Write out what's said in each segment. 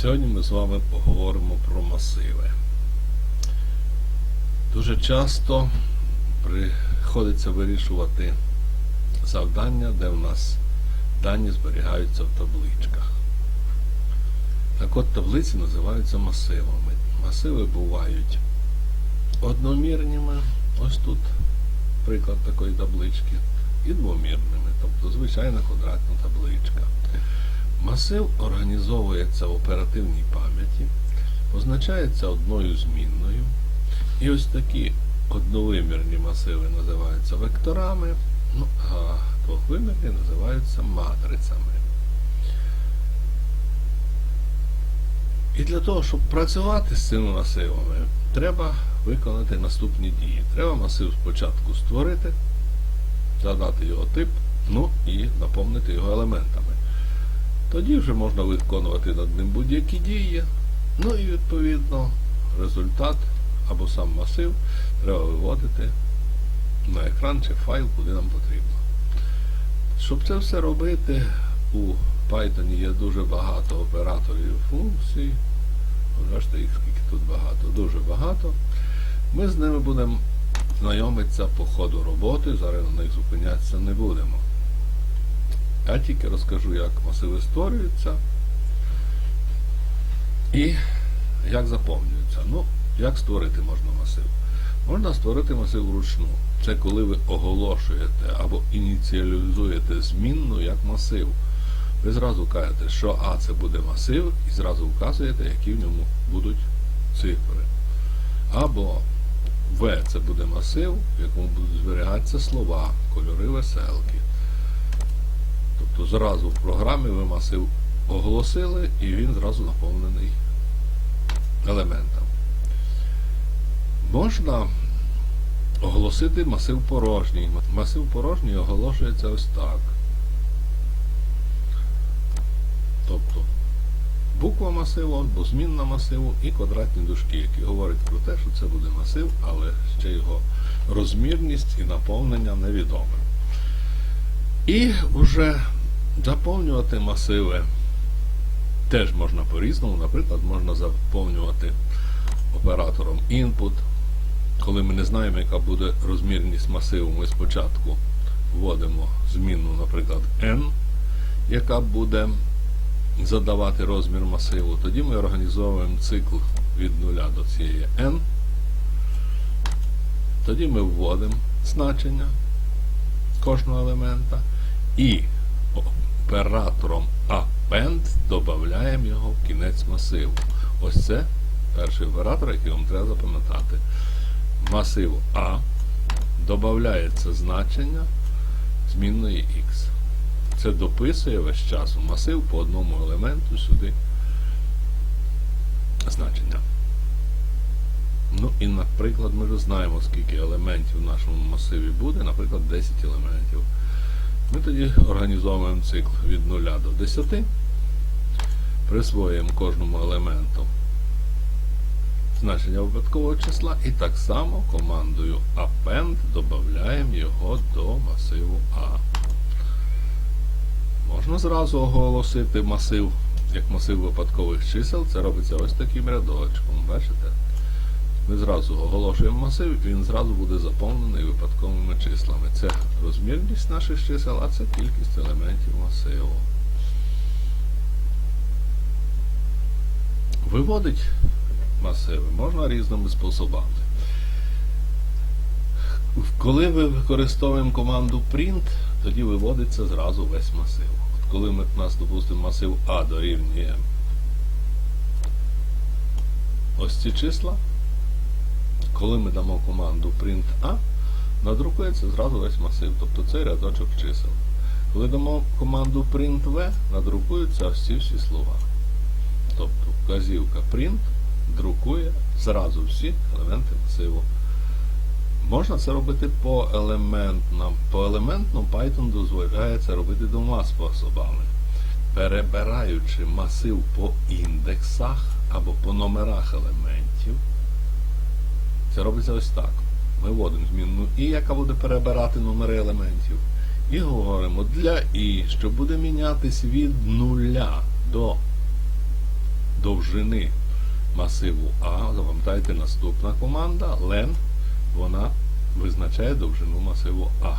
Сьогодні ми з вами поговоримо про масиви. Дуже часто приходиться вирішувати завдання, де в нас дані зберігаються в табличках. Так от таблиці називаються масивами. Масиви бувають одномірними, ось тут приклад такої таблички, і двомірними, тобто звичайна квадратна табличка. Масив організовується в оперативній пам'яті, позначається одною змінною. І ось такі одновимірні масиви називаються векторами, ну, а двохвимірні називаються матрицями. І для того, щоб працювати з цими масивами, треба виконати наступні дії. Треба масив спочатку створити, задати його тип, ну і наповнити його елементами. Тоді вже можна виконувати над ним будь-які дії. Ну і відповідно результат або сам масив треба виводити на екран чи файл, куди нам потрібно. Щоб це все робити, у Python є дуже багато операторів функцій. Бачите, їх скільки тут багато, дуже багато. Ми з ними будемо знайомитися по ходу роботи, зараз на них зупинятися не будемо. Я тільки розкажу, як масиви створюються і як заповнюються. Ну, як створити можна масив? Можна створити масив вручну. Це коли ви оголошуєте або ініціалізуєте змінну як масив. Ви зразу кажете, що А це буде масив, і зразу вказуєте, які в ньому будуть цифри. Або В це буде масив, в якому будуть зберігатися слова, кольори веселки. Тобто зразу в програмі ви масив оголосили і він зразу наповнений елементом. Можна оголосити масив порожній. Масив порожній оголошується ось так. Тобто буква масиву змінна масиву і квадратні дужки, які говорять про те, що це буде масив, але ще його розмірність і наповнення невідоме. І вже заповнювати масиви теж можна по-різному. Наприклад, можна заповнювати оператором input. Коли ми не знаємо, яка буде розмірність масиву, ми спочатку вводимо змінну, наприклад, n, яка буде задавати розмір масиву. Тоді ми організовуємо цикл від 0 до цієї n. Тоді ми вводимо значення кожного елемента і оператором append додаємо його в кінець масиву. Ось це перший оператор, який вам треба запам'ятати. Масиву А додається значення змінної X. Це дописує весь час масив по одному елементу сюди значення. Ну і, наприклад, ми вже знаємо, скільки елементів в нашому масиві буде, наприклад, 10 елементів. Ми тоді організовуємо цикл від 0 до 10, присвоюємо кожному елементу значення випадкового числа і так само командою append додаємо його до масиву A. Можна зразу оголосити масив як масив випадкових чисел, це робиться ось таким рядочком, бачите? Ми зразу оголошуємо масив, він зразу буде заповнений випадковими числами. Це розмірність наших чисел, а це кількість елементів масиву. Виводить масиви можна різними способами. Коли ми використовуємо команду print, тоді виводиться зразу весь масив. От коли ми, у нас, допустимо, масив А дорівнює ось ці числа, коли ми дамо команду print A, надрукується зразу весь масив, тобто цей рядочок чисел. Коли дамо команду print V, надрукуються ці всі слова. Тобто вказівка print друкує зразу всі елементи масиву. Можна це робити поелементно. Поелементно Python дозволяє це робити двома способами. Перебираючи масив по індексах або по номерах елементів. Це робиться ось так. Ми вводимо змінну І, яка буде перебирати номери елементів. І говоримо для І, що буде мінятись від нуля до довжини масиву А, запам'ятайте, наступна команда len, вона визначає довжину масиву А.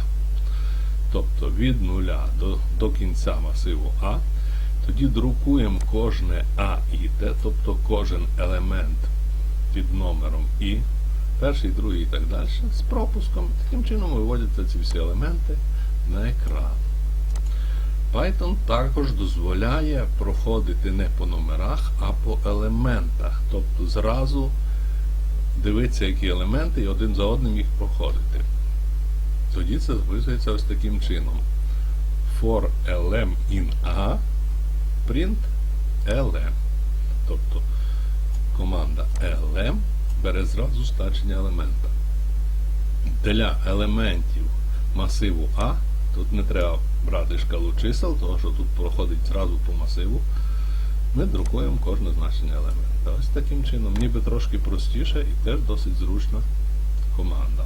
Тобто від нуля до, до кінця масиву А, тоді друкуємо кожне А і Т, тобто кожен елемент під номером І, перший, другий і так далі, з пропуском. Таким чином виводяться ці всі елементи на екран. Python також дозволяє проходити не по номерах, а по елементах. Тобто зразу дивитися, які елементи, і один за одним їх проходити. Тоді це записується ось таким чином. For lm in A print lm. Тобто команда lm бере зразу значення елемента. Для елементів масиву А тут не треба брати шкалу чисел, тому що тут проходить зразу по масиву. Ми друкуємо кожне значення елемента. Ось таким чином, ніби трошки простіше і теж досить зручна команда.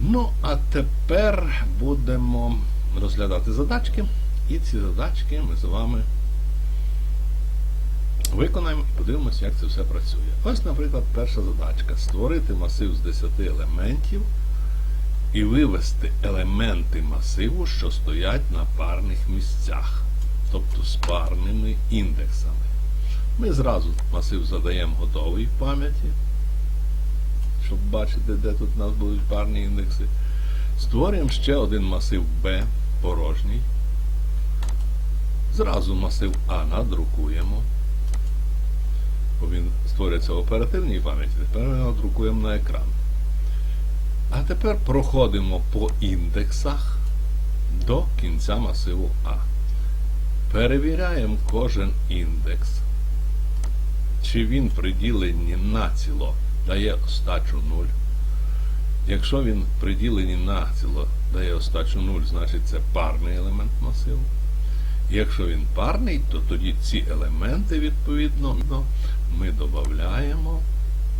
Ну, а тепер будемо розглядати задачки. І ці задачки ми з вами виконаємо і подивимося, як це все працює. Ось, наприклад, перша задачка. Створити масив з 10 елементів і вивести елементи масиву, що стоять на парних місцях, тобто з парними індексами. Ми зразу масив задаємо готовий в пам'яті, щоб бачити, де тут у нас будуть парні індекси. Створюємо ще один масив B порожній. Зразу масив А надрукуємо. Бо він створюється в оперативній пам'яті, тепер ми надрукуємо на екран. А тепер проходимо по індексах до кінця масиву А. Перевіряємо кожен індекс. Чи він при діленні націло дає остачу 0. Якщо він при діленні націло дає остачу 0, значить це парний елемент масиву. Якщо він парний, то тоді ці елементи, відповідно, ми додаємо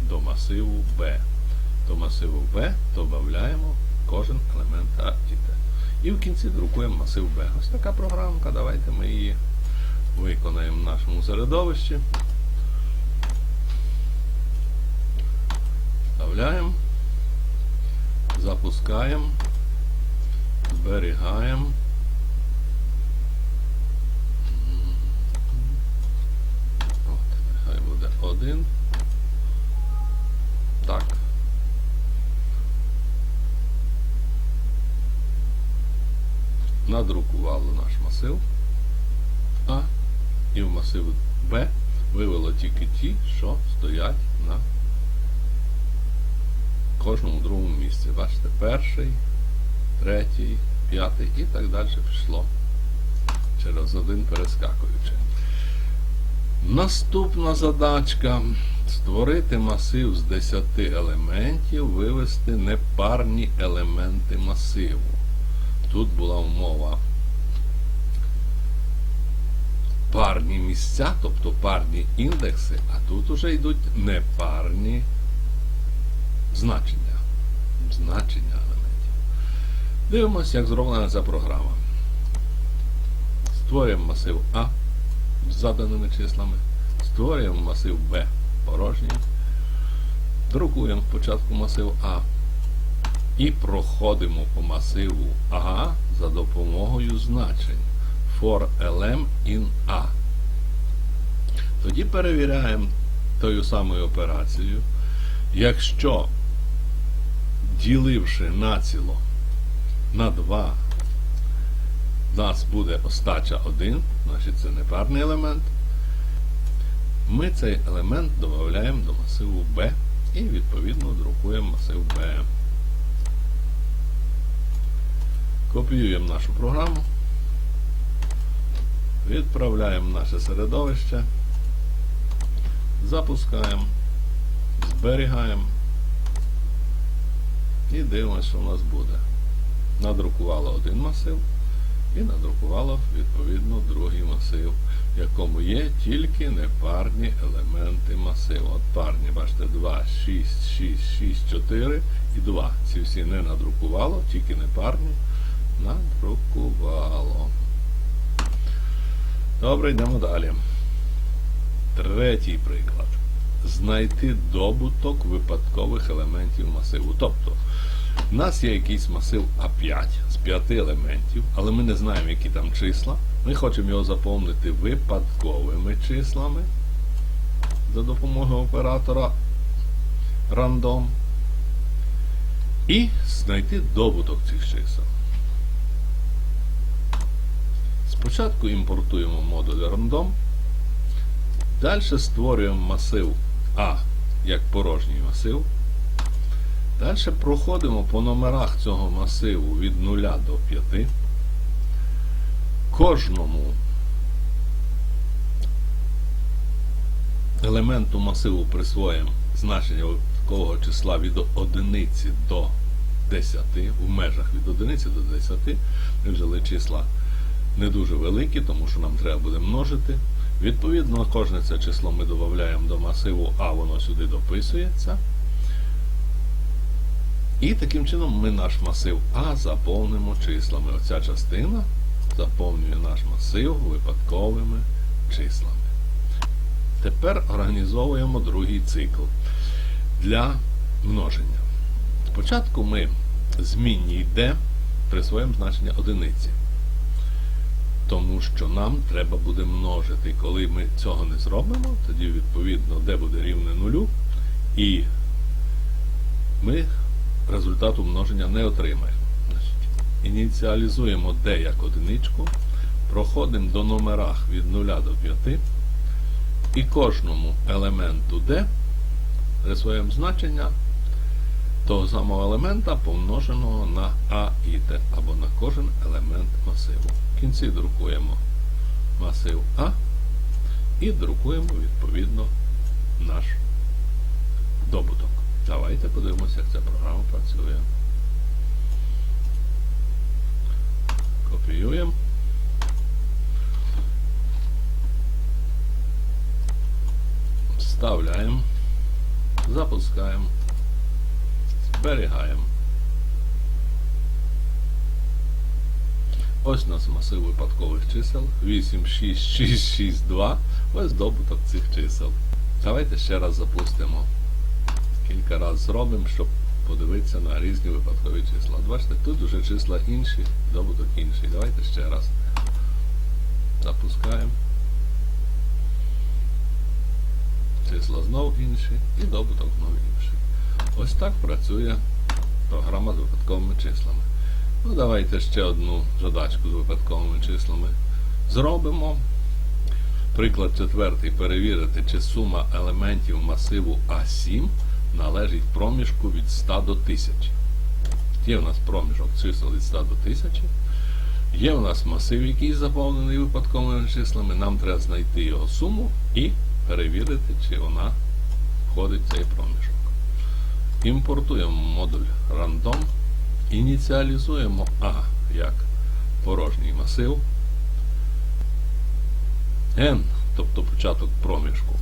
до масиву B до масиву B додаємо кожен елемент А і Т. І в кінці друкуємо масив B. Ось така програмка. Давайте ми її виконаємо в нашому середовищі. Вставляємо, запускаємо, зберігаємо. От, нехай буде один. Так. надрукувало наш масив А і в масив Б вивело тільки ті, що стоять на кожному другому місці. Бачите, перший, третій, п'ятий і так далі пішло через один перескакуючи. Наступна задачка створити масив з 10 елементів, вивести непарні елементи масиву. Тут була умова парні місця, тобто парні індекси, а тут уже йдуть непарні значення. Значення елементів. Дивимося, як зроблена ця програма. Створюємо масив А з заданими числами, створюємо масив Б порожній, друкуємо спочатку масив А. І проходимо по масиву А за допомогою значень for lm in A. Тоді перевіряємо тою самою операцією. Якщо діливши націло на 2, в нас буде остача 1, значить це непарний елемент, ми цей елемент додаємо до масиву B і відповідно друкуємо масив B. Копіюємо нашу програму, відправляємо наше середовище, запускаємо, зберігаємо і дивимося, що в нас буде. Надрукувало один масив і надрукувало відповідно другий масив, в якому є тільки непарні елементи масиву. От парні, бачите, 2, 6, 6, 6, 4 і 2. Ці всі не надрукувало, тільки непарні надрукувало. Добре, йдемо далі. Третій приклад. Знайти добуток випадкових елементів масиву. Тобто, у нас є якийсь масив А5 з 5 елементів, але ми не знаємо, які там числа. Ми хочемо його заповнити випадковими числами за допомогою оператора random і знайти добуток цих чисел. Спочатку імпортуємо модуль random, далі створюємо масив А як порожній масив. Далі проходимо по номерах цього масиву від 0 до 5. Кожному елементу масиву присвоїмо значення такого числа від 1 до 10, в межах від 1 до 10. Ми взяли числа не дуже великі, тому що нам треба буде множити. Відповідно, кожне це число ми додаємо до масиву А, воно сюди дописується. І таким чином ми наш масив А заповнимо числами. Оця частина заповнює наш масив випадковими числами. Тепер організовуємо другий цикл для множення. Спочатку ми змінній D присвоїмо значення одиниці. Тому що нам треба буде множити. Коли ми цього не зробимо, тоді відповідно D буде рівне нулю, і ми результату множення не отримаємо. Ініціалізуємо D як одиничку, проходимо до номерах від 0 до 5, і кожному елементу D присвоїмо значення того самого елемента помноженого на А і Т, або на кожен елемент масиву. В кінці друкуємо масив А і друкуємо відповідно наш добуток. Давайте подивимося, як ця програма працює. Копіюємо. Вставляємо, запускаємо, зберігаємо. Ось у нас масив випадкових чисел 8, 6, 6, 6, 2. Ось добуток цих чисел. Давайте ще раз запустимо. Кілька разів зробимо, щоб подивитися на різні випадкові числа. Бачите, тут вже числа інші, добуток інший. Давайте ще раз запускаємо. Числа знов інші і добуток знов інший. Ось так працює програма з випадковими числами. Ну, давайте ще одну задачку з випадковими числами зробимо. Приклад четвертий. Перевірити, чи сума елементів масиву А7 належить проміжку від 100 до 1000. Є в нас проміжок чисел від 100 до 1000. Є в нас масив, який заповнений випадковими числами. Нам треба знайти його суму і перевірити, чи вона входить в цей проміжок. Імпортуємо модуль random. Ініціалізуємо А як порожній масив. N, тобто початок проміжку,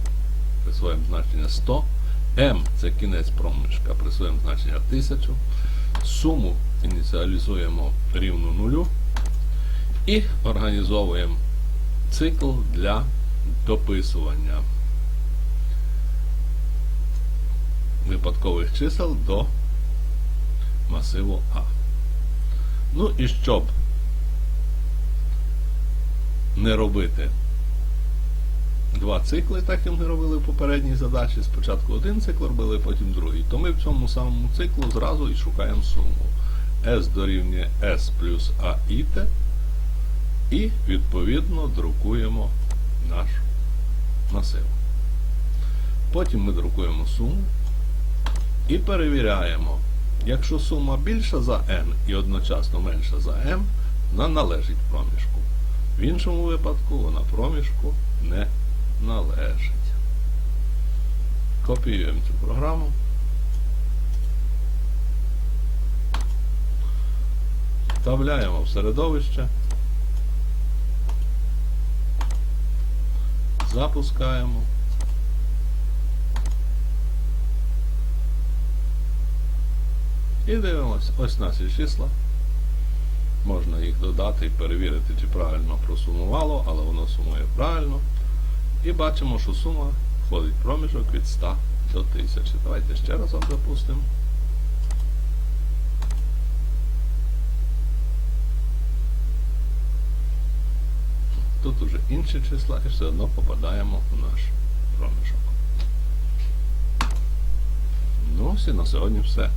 присвоїмо значення 100. M це кінець проміжка, присвоїмо значення 1000. Суму ініціалізуємо рівну нулю. І організовуємо цикл для дописування випадкових чисел до масиву А. Ну і щоб не робити два цикли, так як ми робили в попередній задачі. Спочатку один цикл робили, потім другий. То ми в цьому самому циклу зразу і шукаємо суму. S дорівнює S плюс А і Т. І відповідно друкуємо наш масив. Потім ми друкуємо суму і перевіряємо. Якщо сума більша за n і одночасно менша за m, вона належить проміжку. В іншому випадку вона проміжку не належить. Копіюємо цю програму. Вставляємо в середовище. Запускаємо. І дивимося, ось наші числа. Можна їх додати і перевірити, чи правильно просумувало, але воно сумує правильно. І бачимо, що сума входить в проміжок від 100 до 1000. Давайте ще разом запустимо. Тут уже інші числа і все одно попадаємо в наш проміжок. Ну, ось і на сьогодні все.